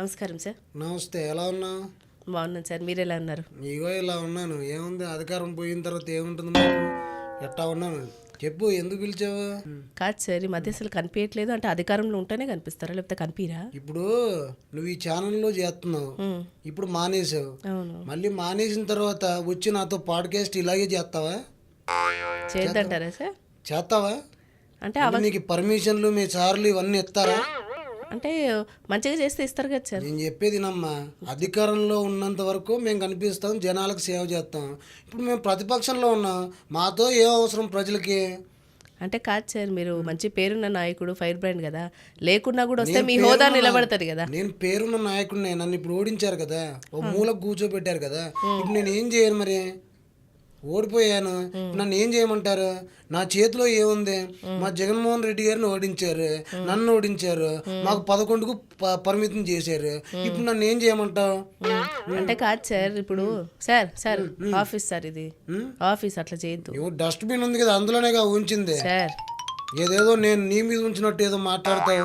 నమస్కారం సార్. నమస్తే ఎలా ఉన్నావు? బాగున్నాను సార్. మీరు ఎలా ఉన్నారు? ఇగో ఇలా ఉన్నాను. ఏముంది? అధికారం పోయిన తర్వాత ఏముంటుంది మాకు? ఎట్టా ఉన్నాను? చెప్పు ఎందుకు పిలిచావు? కాదు సార్ ఈ మధ్య అసలు కనిపించట్లేదు. అంటే అధికారంలో ఉంటేనే కనిపిస్తారా? లేకపోతే కనిపిరా? ఇప్పుడు నువ్వు ఈ ఛానల్లో చేస్తున్నావు. ఇప్పుడు మానేసావు అవును. మళ్ళీ మానేసిన తర్వాత వచ్చి నాతో పాడ్కాస్ట్ ఇలాగే చేస్తావా? చేద్దంటారా సార్? చేస్తావా? అంటే అంటే నీకు పర్మిషన్లు మీ సార్లు ఇవన్నీ ఇస్తారా? అంటే మంచిగా చేస్తే ఇస్తారు కదా సార్. నేను చెప్పేది నమ్మా. అధికారంలో ఉన్నంత వరకు మేము కనిపిస్తాం జనాలకు సేవ చేస్తాం. ఇప్పుడు మేము ప్రతిపక్షంలో ఉన్నాం. మాతో ఏం అవసరం ప్రజలకి? అంటే కాదు సార్ మీరు మంచి పేరున్న నాయకుడు ఫైర్ బ్రాండ్ కదా. లేకున్నా కూడా వస్తే మీ హోదా నిలబడుతుంది కదా. నేను పేరున్న నాయకుడిని నన్ను ఇప్పుడు ఓడించారు కదా. ఓ మూలకు కూర్చోబెట్టారు కదా. ఇప్పుడు నేను ఏం చేయను మరి? ఓడిపోయాను. నన్ను ఏం చేయమంటారు? నా చేతిలో ఏముంది? మా జగన్మోహన్ రెడ్డి గారిని ఓడించారు. నన్ను ఓడించారు. మాకు పదకొండుకు పరిమితం చేశారు. ఇప్పుడు నన్ను ఏం చేయమంటావు? అంటే కాదు సార్ ఇప్పుడు సార్ సార్ ఆఫీస్ సార్ ఇది. ఆఫీస్ అట్లా చేయొద్దు. డస్ట్బిన్ ఉంది కదా అందులోనేగా ఉంచింది. సార్. ఏదేదో నేను నీ మీద ఉంచినట్టు ఏదో మాట్లాడతావు.